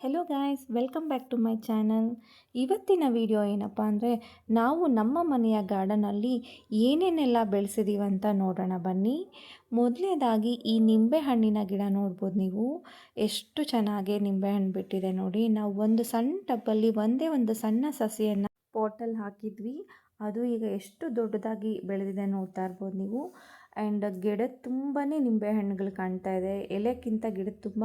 Hello guys welcome back to my channel ಇವತ್ತಿನ video ಏನಪ್ಪ ಅಂದರೆ, ನಾವು ನಮ್ಮ ಮನೆಯ ಗಾರ್ಡನಲ್ಲಿ ಏನೇನೆಲ್ಲ ಬೆಳೆಸಿದ್ದೀವಿ ಅಂತ ನೋಡೋಣ ಬನ್ನಿ. ಮೊದಲನೇದಾಗಿ ಈ ನಿಂಬೆಹಣ್ಣಿನ ಗಿಡ ನೋಡ್ಬೋದು ನೀವು. ಎಷ್ಟು ಚೆನ್ನಾಗಿ ನಿಂಬೆಹಣ್ಣು ಬಿಟ್ಟಿದೆ ನೋಡಿ. ನಾವು ಒಂದು ಸಣ್ಣ ಟಬ್ಬಲ್ಲಿ ಒಂದೇ ಒಂದು ಸಣ್ಣ ಸಸಿಯನ್ನು ಪೋಟಲ್ಲಿ ಹಾಕಿದ್ವಿ. ಅದು ಈಗ ಎಷ್ಟು ದೊಡ್ಡದಾಗಿ ಬೆಳೆದಿದೆ ನೋಡ್ತಾ ಇರ್ಬೋದು ನೀವು. ಆ್ಯಂಡ್ ಗಿಡ ತುಂಬಾ ನಿಂಬೆಹಣ್ಣುಗಳು ಕಾಣ್ತಾ ಇದೆ. ಎಲೆಕ್ಕಿಂತ ಗಿಡದ ತುಂಬ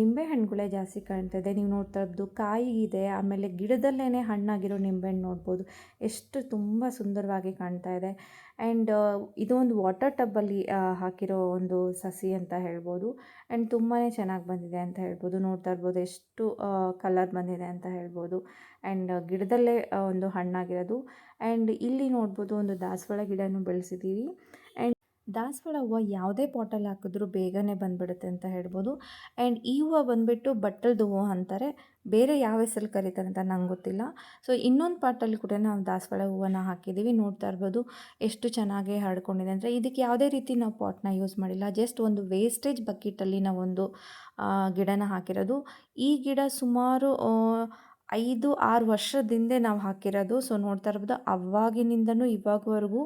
ನಿಂಬೆಹಣ್ಣುಗಳೇ ಜಾಸ್ತಿ ಕಾಣ್ತಾ ಇದೆ. ನೀವು ನೋಡ್ತಾ ಕಾಯಿ ಇದೆ, ಆಮೇಲೆ ಗಿಡದಲ್ಲೇ ಹಣ್ಣಾಗಿರೋ ನಿಂಬೆಹಣ್ಣು ನೋಡ್ಬೋದು. ಎಷ್ಟು ತುಂಬ ಸುಂದರವಾಗಿ ಕಾಣ್ತಾ ಇದೆ. ಆ್ಯಂಡ್ ಇದು ಒಂದು ವಾಟರ್ ಟಬ್ಬಲ್ಲಿ ಹಾಕಿರೋ ಒಂದು ಸಸಿ ಅಂತ ಹೇಳ್ಬೋದು. ಆ್ಯಂಡ್ ತುಂಬಾ ಚೆನ್ನಾಗಿ ಬಂದಿದೆ ಅಂತ ಹೇಳ್ಬೋದು. ನೋಡ್ತಾ ಇರ್ಬೋದು ಎಷ್ಟು ಕಲರ್ ಬಂದಿದೆ ಅಂತ ಹೇಳ್ಬೋದು. ಆ್ಯಂಡ್ ಗಿಡದಲ್ಲೇ ಒಂದು ಹಣ್ಣಾಗಿರೋದು. ಆ್ಯಂಡ್ ಇಲ್ಲಿ ನೋಡ್ಬೋದು ಒಂದು ದಾಸವಾಳ ಗಿಡನೂ ಬೆಳೆಸಿದ್ದೀವಿ. ದಾಸವಾಳ ಹೂವು ಯಾವುದೇ ಪಾಟಲ್ಲಿ ಹಾಕಿದ್ರೂ ಬೇಗನೆ ಬಂದುಬಿಡುತ್ತೆ ಅಂತ ಹೇಳ್ಬೋದು. ಆ್ಯಂಡ್ ಈ ಹೂವು ಬಂದುಬಿಟ್ಟು ಬಟ್ಟಲ್ದು ಹೂವು ಅಂತಾರೆ. ಬೇರೆ ಯಾವ ಹೆಸರು ಕರೀತಾರೆ ಅಂತ ನಂಗೆ ಗೊತ್ತಿಲ್ಲ. ಸೊ, ಇನ್ನೊಂದು ಪಾಟಲ್ಲಿ ಕೂಡ ನಾವು ದಾಸವಾಳ ಹೂವನ್ನು ಹಾಕಿದ್ದೀವಿ ನೋಡ್ತಾ ಇರ್ಬೋದು ಎಷ್ಟು ಚೆನ್ನಾಗಿ ಹರಡ್ಕೊಂಡಿದೆ ಅಂದರೆ ಇದಕ್ಕೆ ಯಾವುದೇ ರೀತಿ ನಾವು ಪಾಟ್ನ ಯೂಸ್ ಮಾಡಿಲ್ಲ. ಜಸ್ಟ್ ಒಂದು ವೇಸ್ಟೇಜ್ ಬಕೆಟಲ್ಲಿ ನಾವೊಂದು ಗಿಡನ ಹಾಕಿರೋದು. ಈ ಗಿಡ ಸುಮಾರು ಐದು ಆರು ವರ್ಷದಿಂದ ನಾವು ಹಾಕಿರೋದು. ಸೊ, ನೋಡ್ತಾ ಇರ್ಬೋದು ಅವಾಗಿನಿಂದನೂ ಇವಾಗವರೆಗೂ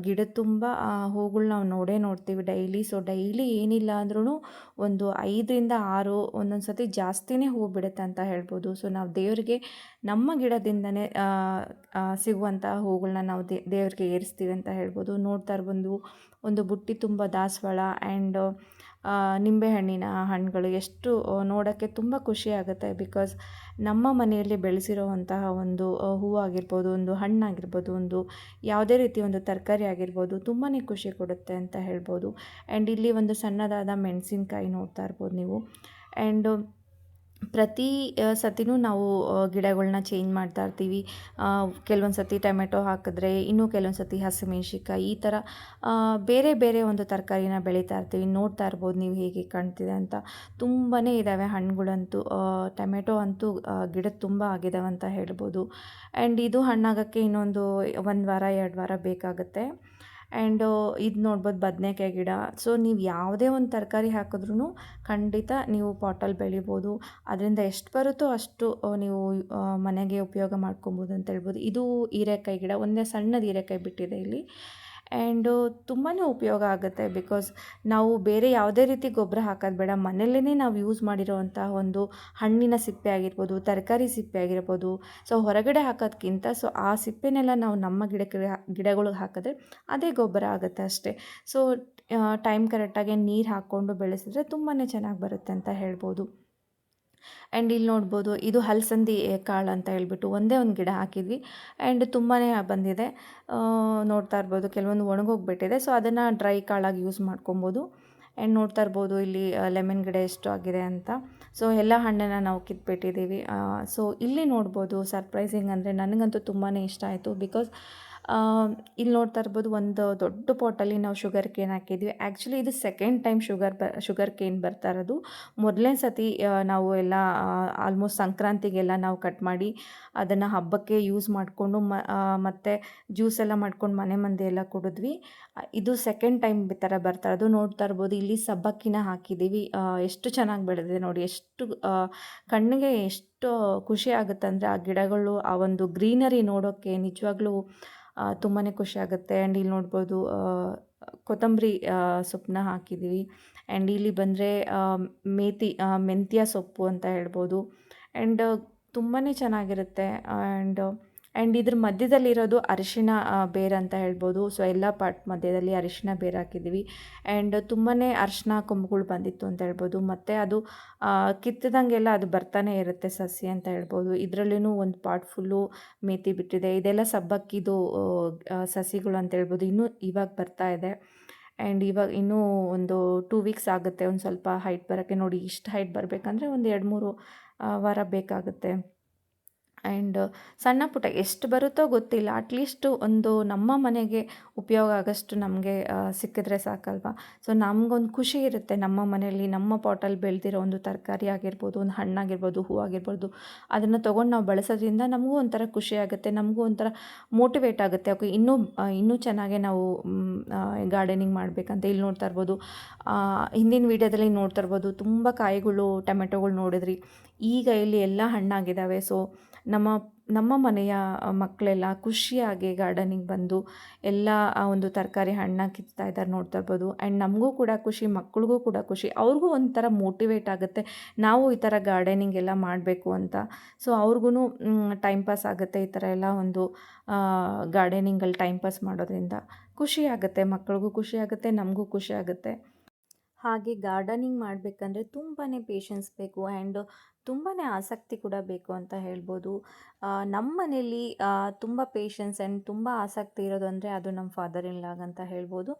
ಗಿಡ ತುಂಬ ಹೂಗಳು ನಾವು ನೋಡೇ ನೋಡ್ತೀವಿ ಡೈಲಿ. ಸೊ, ಡೈಲಿ ಏನಿಲ್ಲ ಅಂದ್ರೂ ಒಂದು ಐದರಿಂದ ಆರು ಒಂದೊಂದು ಸತಿ ಜಾಸ್ತಿನೇ ಹೂ ಬಿಡುತ್ತೆ ಅಂತ ಹೇಳ್ಬೋದು. ಸೊ, ನಾವು ದೇವರಿಗೆ, ನಮ್ಮ ಗಿಡದಿಂದನೇ ಸಿಗುವಂಥ ಹೂಗಳನ್ನ ನಾವು ದೇವರಿಗೆ ಏರಿಸ್ತೀವಿ ಅಂತ ಹೇಳ್ಬೋದು. ನೋಡ್ತಾ ಬಂದು ಒಂದು ಬುಟ್ಟಿ ತುಂಬ ದಾಸವಾಳ ಆ್ಯಂಡ್ ನಿಂಬೆಹಣ್ಣಿನ ಹಣ್ಣುಗಳು ಎಷ್ಟು ನೋಡೋಕ್ಕೆ ತುಂಬ ಖುಷಿ ಆಗುತ್ತೆ ಬಿಕಾಸ್ ನಮ್ಮ ಮನೆಯಲ್ಲಿ ಬೆಳೆಸಿರುವಂತಹ ಒಂದು ಹೂವಾಗಿರ್ಬೋದು ಒಂದು ಹಣ್ಣಾಗಿರ್ಬೋದು ಒಂದು ಯಾವುದೇ ರೀತಿ ಒಂದು ತರಕಾರಿ ಆಗಿರ್ಬೋದು ತುಂಬಾ ಖುಷಿ ಕೊಡುತ್ತೆ ಅಂತ ಹೇಳ್ಬೋದು. ಆ್ಯಂಡ್ ಇಲ್ಲಿ ಒಂದು ಸಣ್ಣದಾದ ಮೆಣಸಿನ್ಕಾಯಿ ನೋಡ್ತಾ ಇರ್ಬೋದು ನೀವು. ಆ್ಯಂಡ್ ಪ್ರತಿ ಸತಿನೂ ನಾವು ಗಿಡಗಳನ್ನ ಚೇಂಜ್ ಮಾಡ್ತಾ ಇರ್ತೀವಿ. ಕೆಲವೊಂದು ಸತಿ ಟೊಮೆಟೊ ಹಾಕಿದ್ರೆ ಇನ್ನೂ ಕೆಲವೊಂದು ಸತಿ ಹಸಿಮೆಣ್ಸಿನ್ಕಾಯಿ, ಈ ಥರ ಬೇರೆ ಬೇರೆ ಒಂದು ತರಕಾರಿನ ಬೆಳೀತಾ ಇರ್ತೀವಿ. ನೋಡ್ತಾ ಇರ್ಬೋದು ನೀವು ಹೇಗೆ ಕಾಣ್ತಿದೆ ಅಂತ. ತುಂಬಾ ಇದ್ದಾವೆ ಹಣ್ಣುಗಳಂತೂ ಟೊಮೆಟೊ ಅಂತೂ ಗಿಡ ತುಂಬ ಆಗಿದಾವೆ ಅಂತ ಹೇಳ್ಬೋದು. ಆ್ಯಂಡ್ ಇದು ಹಣ್ಣಾಗೋಕ್ಕೆ ಇನ್ನೊಂದು ಒಂದು ವಾರ, ಎರಡು ವಾರ ಬೇಕಾಗುತ್ತೆ. ಆ್ಯಂಡ್ ಇದು ನೋಡ್ಬೋದು ಬದನೇಕಾಯಿ ಗಿಡ. ಸೊ ನೀವು ಯಾವುದೇ ಒಂದು ತರಕಾರಿ ಹಾಕಿದ್ರೂ ಖಂಡಿತ ನೀವು ಪಾಟಲ್ಲಿ ಬೆಳಿಬೋದು. ಅದರಿಂದ ಎಷ್ಟು ಬರುತ್ತೋ ಅಷ್ಟು ನೀವು ಮನೆಗೆ ಉಪಯೋಗ ಮಾಡ್ಕೊಬೋದು ಅಂತ ಹೇಳ್ಬೋದು. ಇದು ಹೀರೆಕಾಯಿ ಗಿಡ. ಒಂದೇ ಸಣ್ಣದು ಹೀರೆಕಾಯಿ ಬಿಟ್ಟಿದೆ ಇಲ್ಲಿ. ಆ್ಯಂಡು ತುಂಬಾ ಉಪಯೋಗ ಆಗುತ್ತೆ ಬಿಕಾಸ್ ನಾವು ಬೇರೆ ಯಾವುದೇ ರೀತಿ ಗೊಬ್ಬರ ಹಾಕೋದು ಬೇಡ. ಮನೆಯಲ್ಲೇ ನಾವು ಯೂಸ್ ಮಾಡಿರೋವಂಥ ಒಂದು ಹಣ್ಣಿನ ಸಿಪ್ಪೆ ಆಗಿರ್ಬೋದು, ತರಕಾರಿ ಸಿಪ್ಪೆ ಆಗಿರ್ಬೋದು. ಸೊ, ಹೊರಗಡೆ ಹಾಕೋದ್ಕಿಂತ ಸೊ, ಆ ಸಿಪ್ಪೆನೆಲ್ಲ ನಾವು ನಮ್ಮ ಗಿಡಕ್ಕೆ, ಗಿಡಗಳಿಗೆ ಹಾಕಿದ್ರೆ ಅದೇ ಗೊಬ್ಬರ ಆಗುತ್ತೆ ಅಷ್ಟೇ. ಸೊ ಟೈಮ್ ಕರೆಕ್ಟಾಗಿ ನೀರು ಹಾಕ್ಕೊಂಡು ಬೆಳೆಸಿದ್ರೆ ತುಂಬಾ ಚೆನ್ನಾಗಿ ಬರುತ್ತೆ ಅಂತ ಹೇಳ್ಬೋದು. ಆ್ಯಂಡ್ ಇಲ್ಲಿ ನೋಡ್ಬೋದು, ಇದು ಹಲಸಂದಿ ಕಾಳು ಅಂತ ಹೇಳ್ಬಿಟ್ಟು ಒಂದೇ ಒಂದು ಗಿಡ ಹಾಕಿದ್ವಿ. ಆ್ಯಂಡ್ ತುಂಬಾ ಬಂದಿದೆ. ನೋಡ್ತಾ ಇರ್ಬೋದು, ಕೆಲವೊಂದು ಒಣಗೋಗ್ಬಿಟ್ಟಿದೆ. ಸೊ ಅದನ್ನು ಡ್ರೈ ಕಾಳಾಗಿ ಯೂಸ್ ಮಾಡ್ಕೊಬೋದು. ಆ್ಯಂಡ್ ನೋಡ್ತಾ ಇರ್ಬೋದು, ಇಲ್ಲಿ ಲೆಮನ್ ಗಿಡ ಎಷ್ಟು ಆಗಿದೆ ಅಂತ. ಸೊ ಎಲ್ಲ ಹಣ್ಣನ್ನು ನಾವು ಕಿತ್ಬಿಟ್ಟಿದ್ದೀವಿ. ಸೊ ಇಲ್ಲಿ ನೋಡ್ಬೋದು ಸರ್ಪ್ರೈಸಿಂಗ್ ಅಂದರೆ ನನಗಂತೂ ತುಂಬಾ ಇಷ್ಟ ಆಯಿತು. ಬಿಕಾಸ್ ಇಲ್ಲಿ ನೋಡ್ತಾ ಇರ್ಬೋದು ಒಂದು ದೊಡ್ಡ ಪಾಟಲ್ಲಿ ನಾವು ಶುಗರ್ ಕೇನ್ ಹಾಕಿದ್ವಿ. ಆ್ಯಕ್ಚುಲಿ ಇದು ಸೆಕೆಂಡ್ ಟೈಮ್ ಶುಗರ್ ಬ ಶುಗರ್ ಕೇನ್ ಬರ್ತಾ ಇರೋದು. ಮೊದಲನೇ ಸತಿ ನಾವು ಎಲ್ಲ ಆಲ್ಮೋಸ್ಟ್ ಸಂಕ್ರಾಂತಿಗೆಲ್ಲ ನಾವು ಕಟ್ ಮಾಡಿ ಅದನ್ನು ಹಬ್ಬಕ್ಕೆ ಯೂಸ್ ಮಾಡಿಕೊಂಡು ಮತ್ತು ಜ್ಯೂಸ್ ಎಲ್ಲ ಮಾಡ್ಕೊಂಡು ಮನೆ ಮಂದಿ ಎಲ್ಲ ಕುಡಿದ್ವಿ. ಇದು ಸೆಕೆಂಡ್ ಟೈಮ್ ಥರ ಬರ್ತಾ ಇರೋದು. ನೋಡ್ತಾ ಇರ್ಬೋದು, ಇಲ್ಲಿ ಸಬ್ಬಕ್ಕಿನ ಹಾಕಿದ್ದೀವಿ. ಎಷ್ಟು ಚೆನ್ನಾಗಿ ಬೆಳೆದಿದೆ ನೋಡಿ. ಎಷ್ಟು ಕಣ್ಣಿಗೆ ಎಷ್ಟು ಖುಷಿ ಆಗುತ್ತೆ ಅಂದರೆ ಆ ಗಿಡಗಳು, ಆ ಒಂದು ಗ್ರೀನರಿ ನೋಡೋಕ್ಕೆ ನಿಜವಾಗ್ಲೂ ತುಂಬಾ ಖುಷಿ ಆಗುತ್ತೆ. ಆ್ಯಂಡ್ ಇಲ್ಲಿ ನೋಡ್ಬೋದು ಕೊತ್ತಂಬರಿ ಸೊಪ್ಪನ್ನ ಹಾಕಿದ್ದೀವಿ. ಆ್ಯಂಡ್ ಇಲ್ಲಿ ಬಂದರೆ ಮೇತಿ ಮೆಂತ್ಯ ಸೊಪ್ಪು ಅಂತ ಹೇಳ್ಬೋದು. ಆ್ಯಂಡ್ ತುಂಬಾ ಚೆನ್ನಾಗಿರುತ್ತೆ. ಆ್ಯಂಡ್ ಆ್ಯಂಡ್ ಇದ್ರ ಮಧ್ಯದಲ್ಲಿರೋದು ಅರಿಶಿಣ ಬೇರು ಅಂತ ಹೇಳ್ಬೋದು. ಸೊ ಎಲ್ಲ ಪಾರ್ಟ್ ಮಧ್ಯದಲ್ಲಿ ಅರಿಶಿಣ ಬೇರು ಹಾಕಿದ್ದೀವಿ. ಆ್ಯಂಡ್ ತುಂಬಾ ಅರಿಶಿಣ ಕೊಂಬುಗಳು ಬಂದಿತ್ತು ಅಂತ ಹೇಳ್ಬೋದು. ಮತ್ತು ಅದು ಕಿತ್ತದಂಗೆಲ್ಲ ಅದು ಬರ್ತಾನೆ ಇರುತ್ತೆ ಸಸಿ ಅಂತ ಹೇಳ್ಬೋದು. ಇದರಲ್ಲೂ ಒಂದು ಪಾರ್ಟ್ ಫುಲ್ಲು ಮೇತಿ ಬಿಟ್ಟಿದೆ. ಇದೆಲ್ಲ ಸಬ್ಬಕ್ಕಿದು ಸಸಿಗಳು ಅಂತ ಹೇಳ್ಬೋದು. ಇನ್ನೂ ಇವಾಗ ಬರ್ತಾ ಇದೆ. ಆ್ಯಂಡ್ ಇವಾಗ ಇನ್ನೂ ಒಂದು ಟೂ ವೀಕ್ಸ್ ಆಗುತ್ತೆ. ಒಂದು ಸ್ವಲ್ಪ ಹೈಟ್ ಬರೋಕ್ಕೆ ನೋಡಿ. ಇಷ್ಟು ಹೈಟ್ ಬರಬೇಕಂದ್ರೆ ಒಂದು ಎರಡು ಮೂರು ವಾರ ಬೇಕಾಗುತ್ತೆ. ಆ್ಯಂಡ್ ಸಣ್ಣ ಪುಟ್ಟ ಎಷ್ಟು ಬರುತ್ತೋ ಗೊತ್ತಿಲ್ಲ. ಅಟ್ಲೀಸ್ಟು ಒಂದು ನಮ್ಮ ಮನೆಗೆ ಉಪಯೋಗ ಆಗೋಷ್ಟು ನಮಗೆ ಸಿಕ್ಕಿದ್ರೆ ಸಾಕಲ್ವಾ? ಸೊ ನಮಗೊಂದು ಖುಷಿ ಇರುತ್ತೆ ನಮ್ಮ ಮನೆಯಲ್ಲಿ ನಮ್ಮ ಪಾಟಲ್ಲಿ ಬೆಳೆದಿರೋ ಒಂದು ತರಕಾರಿ ಆಗಿರ್ಬೋದು, ಒಂದು ಹಣ್ಣಾಗಿರ್ಬೋದು ಹೂವಾಗಿರ್ಬೋದು ಅದನ್ನು ತೊಗೊಂಡು ನಾವು ಬಳಸೋದ್ರಿಂದ ನಮಗೂ ಒಂಥರ ಖುಷಿ ಆಗುತ್ತೆ, ನಮಗೂ ಒಂಥರ ಮೋಟಿವೇಟ್ ಆಗುತ್ತೆ. ಓಕೆ, ಇನ್ನೂ ಇನ್ನೂ ಚೆನ್ನಾಗೆ ನಾವು ಗಾರ್ಡನಿಂಗ್ ಮಾಡಬೇಕಂತ ಇಲ್ಲಿ ನೋಡ್ತಾ ಇರ್ಬೋದು. ಹಿಂದಿನ ವೀಡಿಯೋದಲ್ಲಿ ನೋಡ್ತಾ ಇರ್ಬೋದು, ತುಂಬ ಕಾಯಿಗಳು, ಟೊಮೆಟೊಗಳು ನೋಡಿದ್ರಿ. ಈಗ ಇಲ್ಲಿ ಎಲ್ಲ ಹಣ್ಣಾಗಿದ್ದಾವೆ ಸೊ ನಮ್ಮ ನಮ್ಮ ಮನೆಯ ಮಕ್ಕಳೆಲ್ಲ ಖುಷಿಯಾಗಿ ಗಾರ್ಡನಿಗೆ ಬಂದು ಎಲ್ಲ, ಆ, ಒಂದು ತರಕಾರಿ ಹಣ್ಣು ಕಿತ್ತಾ ಇದ್ದಾರೆ ನೋಡ್ತಾ ಇರ್ಬೋದು. ಆ್ಯಂಡ್ ನಮಗೂ ಕೂಡ ಖುಷಿ ಮಕ್ಕಳಿಗೂ ಕೂಡ ಖುಷಿ. ಅವ್ರಿಗೂ ಒಂಥರ ಮೋಟಿವೇಟ್ ಆಗುತ್ತೆ. ನಾವು ಈ ಥರ ಗಾರ್ಡನಿಂಗ್ ಎಲ್ಲ ಮಾಡಬೇಕು ಅಂತ. ಸೊ ಅವ್ರಿಗೂ ಟೈಮ್ ಪಾಸ್ ಆಗುತ್ತೆ ಈ ಥರ ಎಲ್ಲ ಒಂದು ಗಾರ್ಡನಿಂಗಲ್ಲಿ ಟೈಮ್ ಪಾಸ್ ಮಾಡೋದ್ರಿಂದ. ಖುಷಿ ಆಗುತ್ತೆ, ಮಕ್ಳಿಗೂ ಖುಷಿ ಆಗುತ್ತೆ, ನಮಗೂ ಖುಷಿ ಆಗುತ್ತೆ. ಹಾಗೆ ಗಾರ್ಡನಿಂಗ್ ಮಾಡಬೇಕಂದ್ರೆ ತುಂಬಾ ಪೇಷನ್ಸ್ ಬೇಕು ಆ್ಯಂಡ್ ತುಂಬಾ ಆಸಕ್ತಿ ಕೂಡ ಬೇಕು ಅಂತ ಹೇಳ್ಬೋದು. ನಮ್ಮ ಮನೇಲಿ ತುಂಬ ಪೇಷನ್ಸ್ ಆ್ಯಂಡ್ ತುಂಬ ಆಸಕ್ತಿ ಇರೋದು ಅಂದರೆ ಅದು ನಮ್ಮ ಫಾದರ್ ಇನ್ ಲಾಗ್ ಅಂತ ಹೇಳ್ಬೋದು.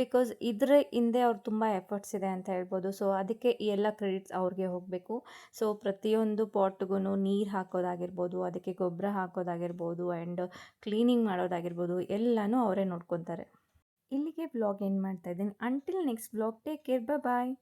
ಬಿಕಾಸ್ ಇದ್ರ ಹಿಂದೆ ಅವ್ರು ತುಂಬ ಎಫರ್ಟ್ಸ್ ಇದೆ ಅಂತ ಹೇಳ್ಬೋದು. ಸೊ ಅದಕ್ಕೆ ಎಲ್ಲ ಕ್ರೆಡಿಟ್ಸ್ ಅವ್ರಿಗೆ ಹೋಗಬೇಕು. ಸೊ ಪ್ರತಿಯೊಂದು ಪಾಟ್ಗೂ ನೀರು ಹಾಕೋದಾಗಿರ್ಬೋದು, ಅದಕ್ಕೆ ಗೊಬ್ಬರ ಹಾಕೋದಾಗಿರ್ಬೋದು ಆ್ಯಂಡ್ ಕ್ಲೀನಿಂಗ್ ಮಾಡೋದಾಗಿರ್ಬೋದು, ಎಲ್ಲನೂ ಅವರೇ ನೋಡ್ಕೊತಾರೆ. ಇಲ್ಲಿಗೆ ಬ್ಲಾಗ್ ಎಂಡ್ ಮಾಡ್ತಾ ಇದ್ದೀನಿ. Until next vlog take care bye